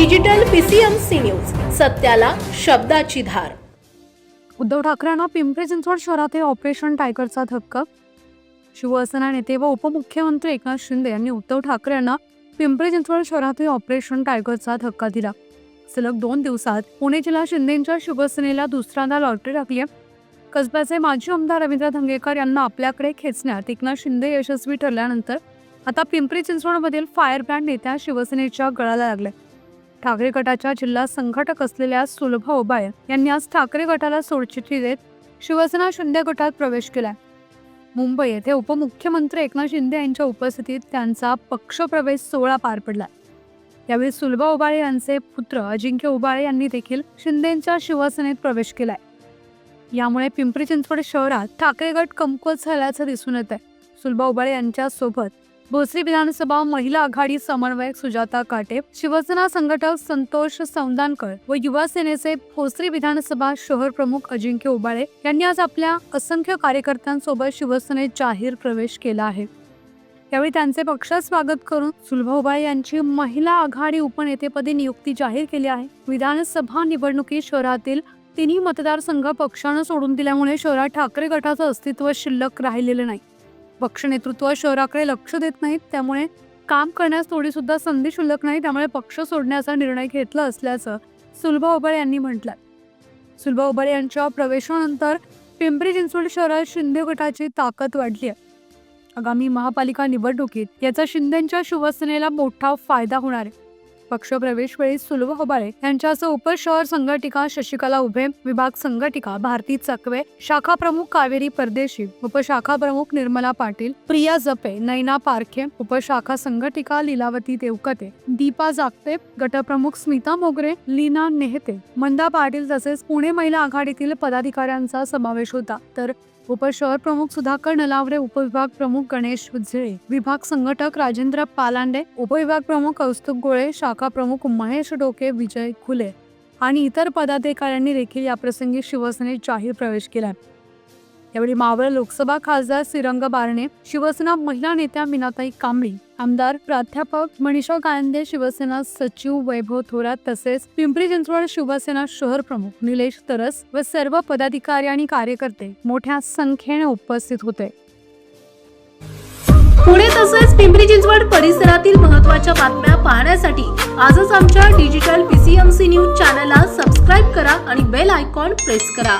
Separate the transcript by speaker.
Speaker 1: Digital PCMC news सत्याला शब्दाची धार.
Speaker 2: उद्धव ठाकरेंना पिंपरी चिंचवड शहरात हे ऑपरेशन टायगरचा धक्का. शिवसेना नेते व उपमुख्यमंत्री एकनाथ शिंदे यांनी उद्धव ठाकरे यांना पिंपरी चिंचवड शहरात हे ऑपरेशन टायगरचा धक्का दिला. सलग दोन दिवसात पुणे जिल्हा शिंदेच्या शिवसेनेला दुसऱ्यांदा लॉटरी टाकली आहे. कसब्याचे माजी आमदार रवींद्र धंगेकर यांना आपल्याकडे खेचण्यात एकनाथ शिंदे यशस्वी ठरल्यानंतर आता पिंपरी चिंचवडमधील फायर ब्रँड नेत्या शिवसेनेच्या गळाला लागले. ठाकरे गटाच्या जिल्हा संघटक असलेल्या सुलभा ओबाय यांनी आज ठाकरे गटाला सोडचिठी देत शिवसेना शिंदे गटात प्रवेश केला मुंबई येथे उपमुख्यमंत्री एकनाथ शिंदे यांच्या उपस्थितीत त्यांचा पक्षप्रवेश सोहळा पार पडला यावेळी सुलभा ओबाळे यांचे पुत्र अजिंक्य उबाळे यांनी देखील शिंदेच्या शिवसेनेत प्रवेश केलाय. यामुळे पिंपरी चिंचवड शहरात ठाकरे गट कमकुवत झाल्याचं दिसून येत आहे सुलभा ओबाळे यांच्या सोबत भोसरी विधानसभा महिला आघाडी समन्वयक सुजाता काटे शिवसेना संघटक संतोष सौंदानकर व युवा सेनेचे भोसरी विधानसभा शहर प्रमुख अजिंक्य उबाळे यांनी आज आपल्या असंख्य कार्यकर्त्यांसोबत शिवसेनेत जाहीर प्रवेश केला आहे. यावेळी त्यांचे पक्षात स्वागत करून सुलभा उबाळे यांची महिला आघाडी उपनेतेपदी नियुक्ती जाहीर केली आहे. विधानसभा निवडणुकीत शहरातील तिन्ही मतदारसंघ पक्षानं सोडून दिल्यामुळे शहरात ठाकरे गटाचं अस्तित्व शिल्लक राहिलेलं नाही. पक्ष नेतृत्व शहराकडे लक्ष देत नाहीत त्यामुळे काम करण्यास थोडी सुद्धा संधी शुल्लक नाही त्यामुळे पक्ष सोडण्याचा निर्णय घेतला असल्याचं सुलभा उबाळे यांनी म्हटलं सुलभा उबाळे यांच्या प्रवेशानंतर पिंपरी चिंचवड शहरात शिंदे गटाची ताकद वाढली आहे आगामी महापालिका निवडणुकीत याचा शिंदेच्या शिवसेनेला मोठा फायदा होणार आहे. पक्षप्रवेशवेळी सुलभ होबाळे यांच्यासह उपशहर संघटिका शशिकला उभे विभाग संघटिका भारती चकवे शाखा प्रमुख कावेरी परदेशी उपशाखा प्रमुख निर्मला पाटील प्रिया जपे नैना पारखे उपशाखा संघटिका लीलावती देवकते दीपा जागते गटप्रमुख स्मिता मोगरे लीना नेहते. मंदा पाटील तसेच पुणे महिला आघाडीतील पदाधिकाऱ्यांचा समावेश होता. तर उपशहर प्रमुख सुधाकर नलावरे उपविभाग प्रमुख गणेश उजळे विभाग संघटक राजेंद्र पालांडे उपविभाग प्रमुख कौस्तुभ गोळे शाखा प्रमुख महेश डोके विजय खुले आणि इतर पदाधिकाऱ्यांनी देखील याप्रसंगी शिवसेनेत जाहीर प्रवेश केला यावेळी मावळ लोकसभा खासदार सिरंग बारणे शिवसेना महिला नेत्या मीनाताई कांबळी आमदार प्राध्यापक मनीषा कांदे शिवसेना सचिव वैभव थोरात तसेच पिंपरी चिंचवड शिवसेना शहर प्रमुख निलेश तरस व सर्व पदाधिकारी आणि कार्यकर्ते मोठ्या संख्येने उपस्थित होते.
Speaker 1: पुणे तसेच पिंपरी चिंचवड परिसरातील महत्त्वाच्या बातम्या पाहण्यासाठी आजच आमच्या डिजिटल पीसीएमसी न्यूज चॅनलला सबस्क्राईब करा आणि बेल आयकॉन प्रेस करा.